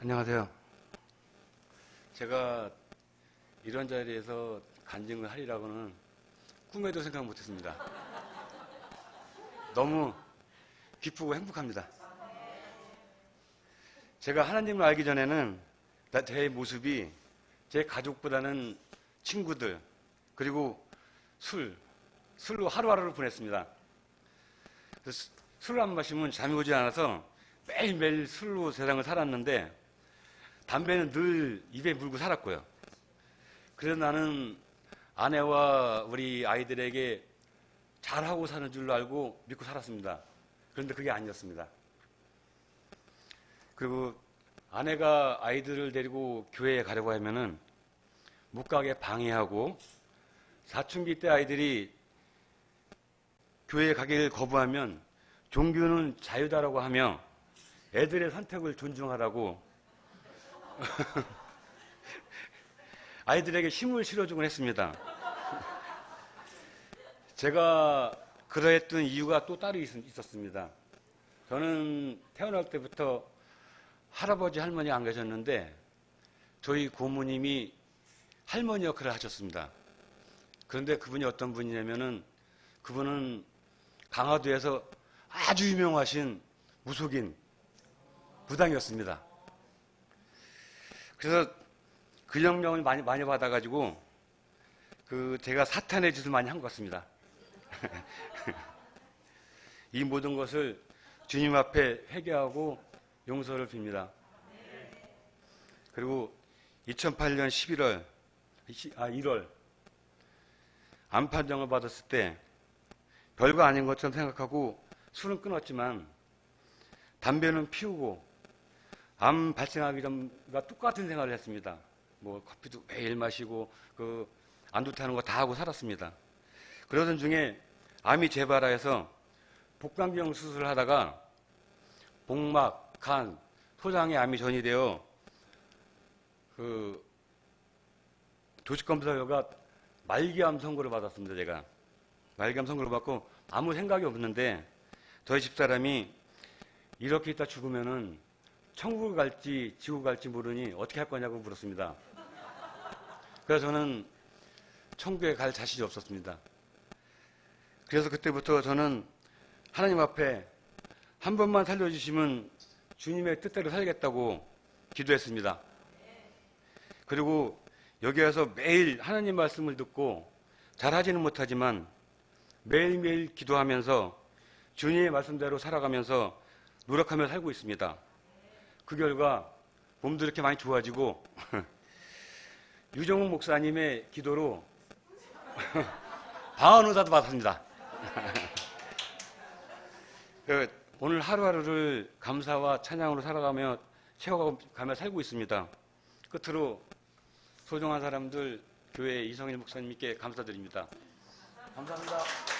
안녕하세요. 제가 이런 자리에서 간증을 하리라고는 꿈에도 생각 못했습니다. 너무 기쁘고 행복합니다. 제가 하나님을 알기 전에는 나- 제 모습이 제 가족보다는 친구들 그리고 술, 술로 하루하루를 보냈습니다. 술을 안 마시면 잠이 오지 않아서 매일매일 술로 세상을 살았는데 담배는 늘 입에 물고 살았고요. 그래서 나는 아내와 우리 아이들에게 잘하고 사는 줄로 알고 믿고 살았습니다. 그런데 그게 아니었습니다. 그리고 아내가 아이들을 데리고 교회에 가려고 하면은 못 가게 방해하고 사춘기 때 아이들이 교회에 가기를 거부하면 종교는 자유다라고 하며 애들의 선택을 존중하라고 아이들에게 힘을 실어주곤 했습니다. 제가 그러했던 이유가 또 따로 있- 있었습니다. 저는 태어날 때부터 할아버지 할머니 안 계셨는데 저희 고모님이 할머니 역할을 하셨습니다. 그런데 그분이 어떤 분이냐면은 그분은 강화도에서 아주 유명하신 무속인 부당이었습니다. 그래서 그 영향을 많이 많이 받아가지고 그 제가 사탄의 짓을 많이 한 것 같습니다. 이 모든 것을 주님 앞에 회개하고 용서를 빕니다. 그리고 2008년 11월, 아 1월 암 판정을 받았을 때 별거 아닌 것처럼 생각하고 술은 끊었지만 담배는 피우고 암 발생하기 전과 똑같은 생활을 했습니다. 뭐 커피도 매일 마시고 그 안도타는 거 다 하고 살았습니다. 그러던 중에 암이 재발해서 복강경 수술을 하다가 복막, 간, 소장에 암이 전이되어 그 조직 검사 결과 말기암 선고를 받았습니다. 제가 말기암 선고를 받고 아무 생각이 없는데 저희 집사람이 이렇게 있다 죽으면은 천국을 갈지 지옥 갈지 모르니 어떻게 할 거냐고 물었습니다. 그래서 저는 천국에 갈 자신이 없었습니다. 그래서 그때부터 저는 하나님 앞에 한 번만 살려주시면 주님의 뜻대로 살겠다고 기도했습니다. 그리고 여기 와서 매일 하나님 말씀을 듣고 잘 하지는 못하지만 매일매일 기도하면서 주님의 말씀대로 살아가면서 노력하며 살고 있습니다. 그 결과 몸도 이렇게 많이 좋아지고 유정욱 목사님의 기도로 방언 의사도 받았습니다. 그 오늘 하루하루를 감사와 찬양으로 살아가며 채워가며 살고 있습니다. 끝으로 소중한 사람들 교회 이성일 목사님께 감사드립니다. 감사합니다.